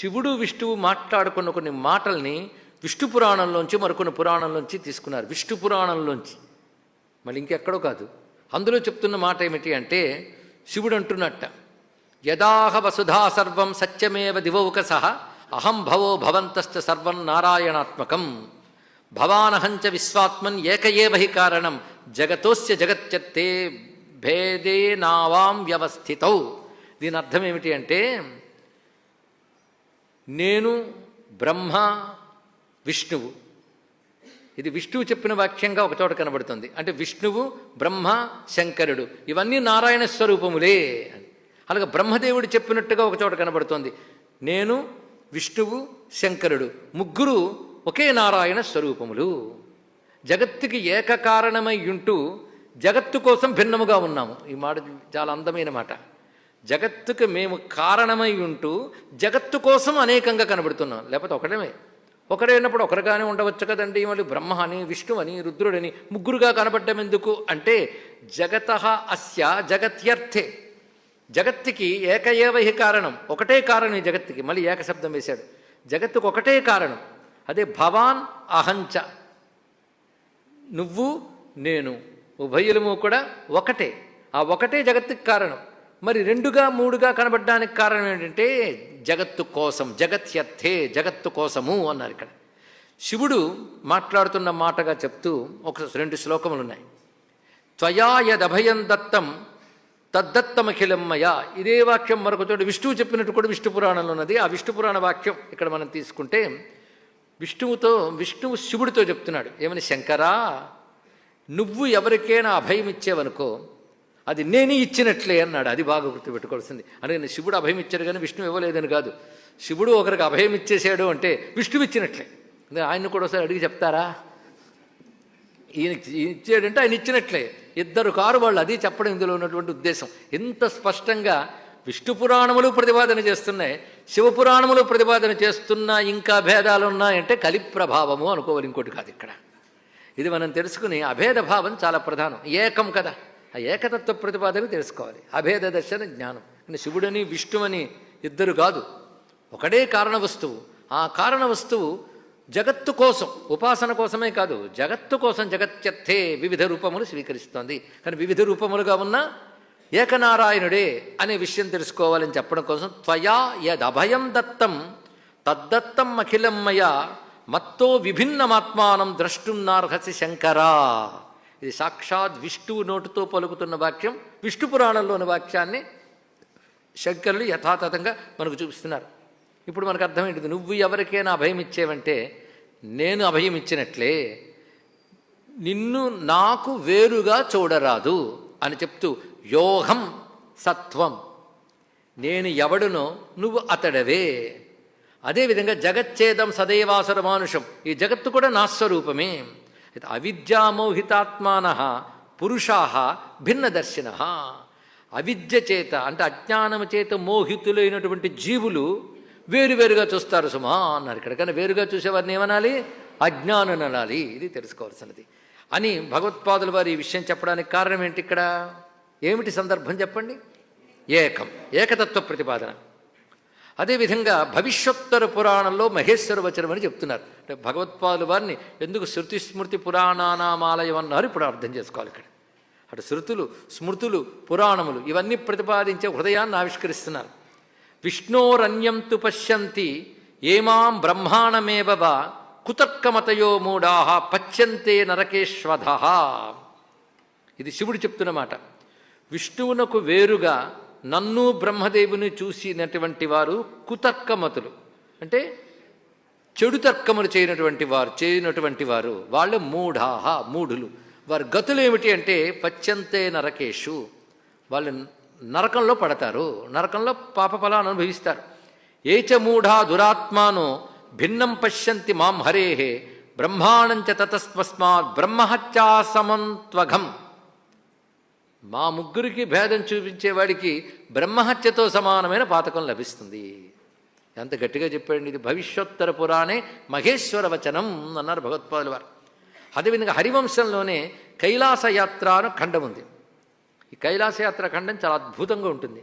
శివుడు విష్ణువు మాట్లాడుకున్న కొన్ని మాటల్ని విష్ణు పురాణంలోంచి మరికొన్ని పురాణంలోంచి తీసుకున్నారు. విష్ణు పురాణంలోంచి. మళ్ళీ ఇంకెక్కడో కాదు. అందులో చెప్తున్న మాట ఏమిటి అంటే శివుడు అంటున్నట్ట యదాహ వసుధా సర్వం సత్యమేవ దివౌక సహ అహం భవో భవంతశ్చ సర్వం నారాయణాత్మకం. భవానహంచ విశ్వాత్మన్ ఏక కారణం జగతోస్య జగత్యత్తే భేదే నావాం వ్యవస్థితౌ. దీని అర్థం ఏమిటి అంటే నేను బ్రహ్మ విష్ణువు. ఇది విష్ణువు చెప్పిన వాక్యంగా ఒక చోట కనబడుతుంది. అంటే విష్ణువు బ్రహ్మ శంకరుడు. ఇవన్నీ నారాయణ స్వరూపములే అని. అలాగే బ్రహ్మదేవుడు చెప్పినట్టుగా ఒక చోట కనబడుతోంది. నేను విష్ణువు శంకరుడు. ముగ్గురు ఒకే నారాయణ స్వరూపములు. జగత్తుకి ఏకకారణమై ఉంటూ జగత్తు కోసం భిన్నముగా ఉన్నాము. ఈ మాట చాలా అందమైన మాట. జగత్తుకు మేము కారణమై ఉంటూ జగత్తు కోసం అనేకంగా కనబడుతున్నాం. లేకపోతే ఒకటమే. ఒకడైనప్పుడు ఒకరుగానే ఉండవచ్చు కదండి. మళ్ళీ బ్రహ్మ అని విష్ణు అని రుద్రుడని ముగ్గురుగా కనబడ్డం ఎందుకు? అంటే జగత అస్య జగత్యర్థే. జగత్తుకి ఏక కారణం. ఒకటే కారణం ఈ జగత్తుకి. మళ్ళీ ఏకశబ్దం వేశాడు. జగత్తుకు ఒకటే కారణం. అదే భవాన్ అహంచ. నువ్వు నేను. ఉభయులము కూడా ఒకటే. ఆ ఒకటే జగత్తుకి కారణం. మరి రెండుగా మూడుగా కనబడడానికి కారణం ఏంటంటే జగత్తు కోసం జగత్యర్థే జగత్తు కోసము అన్నారు ఇక్కడ. శివుడు మాట్లాడుతున్న మాటగా చెప్తూ ఒక రెండు శ్లోకములు ఉన్నాయి త్వయా యదభయం దత్తం తద్దత్తమఖిలం మయా ఇదే వాక్యం మరొక చోట విష్ణువు చెప్పినట్టు కూడా విష్ణు పురాణంలో ఉన్నది. ఆ విష్ణు పురాణ వాక్యం ఇక్కడ మనం తీసుకుంటే విష్ణువుతో విష్ణువు శివుడితో చెప్తున్నాడు. ఏమని? శంకరా నువ్వు ఎవరికైనా అభయం ఇచ్చేవనుకో అది నేనే ఇచ్చినట్లే అన్నాడు. అది బాగా గుర్తుపెట్టుకోవాల్సింది. అందుకని శివుడు అభయం ఇచ్చాడు కానీ విష్ణువు ఇవ్వలేదని కాదు. శివుడు ఒకరికి అభయం ఇచ్చేసాడు అంటే విష్ణువు ఇచ్చినట్లే. ఆయన్ని కూడా ఒకసారి అడిగి చెప్తారా? ఈయన ఇచ్చాడంటే ఆయన ఇచ్చినట్లే. ఇద్దరు కారు వాళ్ళు అది చెప్పడం ఇందులో ఉన్నటువంటి ఉద్దేశం. ఎంత స్పష్టంగా విష్ణు పురాణములు ప్రతిపాదన చేస్తున్నాయి. శివపురాణములు ప్రతిపాదన చేస్తున్నా ఇంకా భేదాలు ఉన్నాయంటే కలి ప్రభావము అనుకోవాలి. ఇంకోటి కాదు ఇక్కడ. ఇది మనం తెలుసుకుని అభేద భావం చాలా ప్రధానం. ఏకం కదా. ఆ ఏకతత్వ ప్రతిపాదన తెలుసుకోవాలి. అభేద దర్శన జ్ఞానం. కానీ శివుడని విష్ణువని ఇద్దరు కాదు. ఒకడే కారణ వస్తువు. ఆ కారణ వస్తువు జగత్తు కోసం ఉపాసన కోసమే కాదు. జగత్తు కోసం జగత్యర్థే వివిధ రూపములు స్వీకరిస్తోంది. కానీ వివిధ రూపములుగా ఉన్న ఏకనారాయణుడే అనే విషయం తెలుసుకోవాలని చెప్పడం కోసం త్వయా యదభయం దత్తం తద్దత్తం అఖిలం మయ మత్తో విభిన్నమాత్మానం ద్రష్టున్నార్హసి శంకరా. ఇది సాక్షాత్ విష్ణువు నోటుతో పలుకుతున్న వాక్యం విష్ణు పురాణంలోని వాక్యాన్ని శంకరులు యథాతథంగా మనకు చూపిస్తున్నారు. ఇప్పుడు మనకు అర్థమేంటిది నువ్వు ఎవరికైనా అభయం ఇచ్చేవంటే నేను అభయం ఇచ్చినట్లే నిన్ను నాకు వేరుగా చూడరాదు అని చెప్తూ యోహం సత్వం నేను ఎవడునో నువ్వు అతడవే. అదేవిధంగా జగచ్చేదం సదైవాసుర మానుషం ఈ జగత్తు కూడా నా స్వరూపమే. అవిద్యామోహితాత్మాన పురుషా భిన్నదర్శిన. అవిద్య చేత అంటే అజ్ఞానము చేత మోహితులైనటువంటి జీవులు వేరువేరుగా చూస్తారు సుమా అన్నారు ఇక్కడ. కానీ వేరుగా చూసేవారిని ఏమనాలి? అజ్ఞానం అనాలి. ఇది తెలుసుకోవాల్సినది. అని భగవత్పాదుల వారు ఈ విషయం చెప్పడానికి కారణం ఏంటి ఇక్కడ? ఏమిటి సందర్భం చెప్పండి? ఏకం. ఏకతత్వ ప్రతిపాదన. అదేవిధంగా భవిష్యోత్తర పురాణంలో మహేశ్వర వచనం అని చెప్తున్నారు. అంటే భగవత్పాదుల వారిని ఎందుకు శృతి స్మృతి పురాణానామాలయం అన్నారు? ఇప్పుడు అర్థం చేసుకోవాలి ఇక్కడ. అటు శృతులు స్మృతులు పురాణములు ఇవన్నీ ప్రతిపాదించే హృదయాన్ని ఆవిష్కరిస్తున్నారు. విష్ణోరన్యం తు పశ్యంతి ఏమాం బ్రహ్మాణమేవ కుతర్కమతయో మూఢా పచ్యంతే నరకేశ్వధ. ఇది శివుడు చెప్తున్న మాట. విష్ణువునకు వేరుగా నన్ను బ్రహ్మదేవుని చూసినటువంటి వారు కుతర్కమతులు. అంటే చెడు తర్కములు చేయనటువంటి వారు చేయనటువంటి వారు. వాళ్ళు మూఢాహ మూఢులు. వారి గతులు ఏమిటి అంటే పచ్చంతే నరకేషు. వాళ్ళు నరకంలో పడతారు. నరకంలో పాపఫలాన్ని అనుభవిస్తారు. ఏచ మూఢా దురాత్మాను భిన్నం పశ్యంతి మాం హరేహే బ్రహ్మాణంచ తతస్మస్మాత్ బ్రహ్మహత్యాసమంత్వఘం మా ముగ్గురికి భేదం చూపించేవాడికి బ్రహ్మహత్యతో సమానమైన పాతకం లభిస్తుంది. ఎంత గట్టిగా చెప్పండి ఇది భవిష్యోత్తర పురాణే మహేశ్వర వచనం అన్నారు భగవత్పాదుల వారు. అదేవిధంగా హరివంశంలోనే కైలాసయాత్ర అని ఖండం ఉంది. ఈ కైలాసయాత్ర ఖండం చాలా అద్భుతంగా ఉంటుంది.